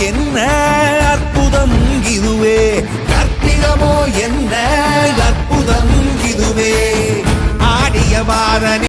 என்ன